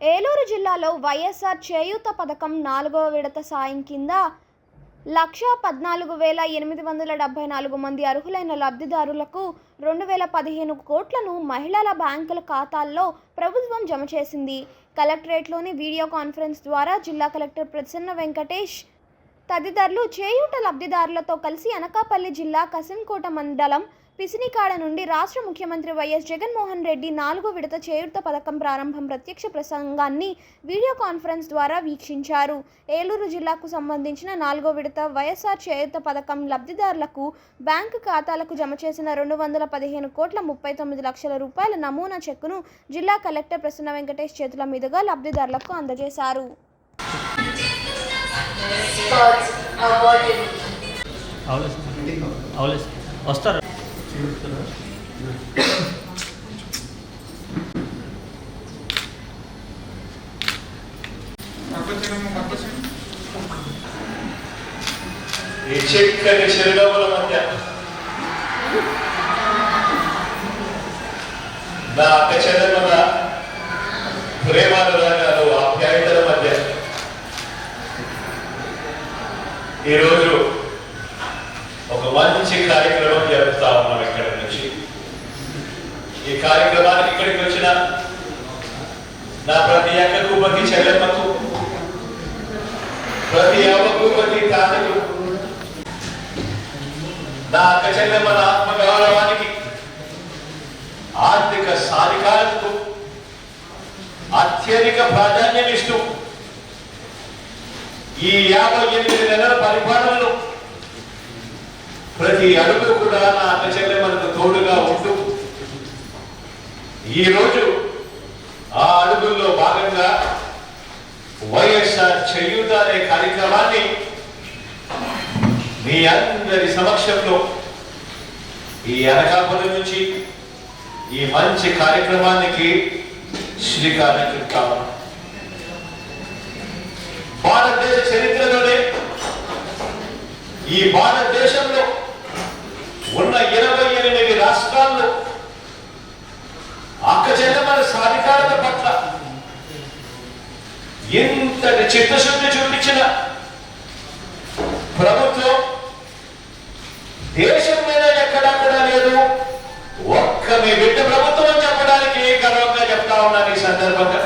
ఏలూరు జిల్లాలో వైఎస్ఆర్ చేయూత పథకం నాలుగవ విడత సాయం కింద లక్షా పద్నాలుగు వేల ఎనిమిది వందల డెబ్బై నాలుగు మంది అర్హులైన లబ్ధిదారులకు రెండు వేల పదిహేను కోట్లను మహిళల బ్యాంకుల ఖాతాల్లో ప్రభుత్వం జమ చేసింది. కలెక్టరేట్లోని వీడియో కాన్ఫరెన్స్ ద్వారా జిల్లా కలెక్టర్ ప్రసన్న వెంకటేష్ తదితరులు చేయూట లబ్ధిదారులతో కలిసి అనకాపల్లి జిల్లా కసింకోట మండలం పిసినికాడ నుండి రాష్ట్ర ముఖ్యమంత్రి వైఎస్ జగన్మోహన్ రెడ్డి నాలుగో విడత చేయూత పథకం ప్రారంభం ప్రత్యక్ష ప్రసంగాన్ని వీడియో కాన్ఫరెన్స్ ద్వారా వీక్షించారు. ఏలూరు జిల్లాకు సంబంధించిన నాలుగో విడత వైఎస్ఆర్ చేయూత పథకం లబ్ధిదారులకు బ్యాంకు ఖాతాలకు జమ చేసిన రెండు వందల పదిహేను కోట్ల ముప్పై తొమ్మిది లక్షల రూపాయల నమూనా చెక్కును జిల్లా కలెక్టర్ ప్రసన్న వెంకటేష్ చేతుల మీదుగా లబ్ధిదారులకు అందజేశారు. అవలేదు వస్తారు? చిక్కని చిరునవ్వుల మధ్య నా అక్క చెల్లెమ్మల ప్రేమానురాగాలు ఆప్యాయతల మధ్య ఈరోజు మంచి కార్యక్రమం జరుపుతా ఉన్నాం ఇక్కడి నుంచి. ఈ కార్యక్రమానికి ఇక్కడికి వచ్చిన నా ప్రతి అక్కకు ప్రతి చెల్లెమ్మకు ప్రతి అవ్వకు ప్రతి తాతకు నా అక్క చెల్లెమ్మల ఆత్మగౌరవానికి ఆర్థిక సాధికారతకు అత్యధిక ప్రాధాన్యం ఇస్తూ ఈ యాభై ఎనిమిది నెలల పరిపాలనలో ప్రతి అడుగు కూడా నా అక్క మనకు తోడుగా ఉంటూ ఈరోజు ఆ అడుగుల్లో భాగంగా వైఎస్ఆర్ చేయూత అనే కార్యక్రమాన్ని మీ అందరి సమక్షంలో ఈ అనకాపల్లి నుంచి ఈ మంచి కార్యక్రమానికి శ్రీకారం చుట్టాము భారతదేశ చరిత్రలోనే ఈ భారతదేశంలో ఉన్న ఇరవై ఎనిమిది రాష్ట్రాల్లో అక్కచేత మన సాధికారత పట్ల ఇంతటి చిత్తశుద్ధి చూపించిన ప్రభుత్వం దేశం మీద ఎక్కడా కూడా లేదు. ఒక్క మీ బిడ్డ ప్రభుత్వం చెప్పడానికి గర్వంగా చెప్తా ఉన్నాను ఈ సందర్భంగా.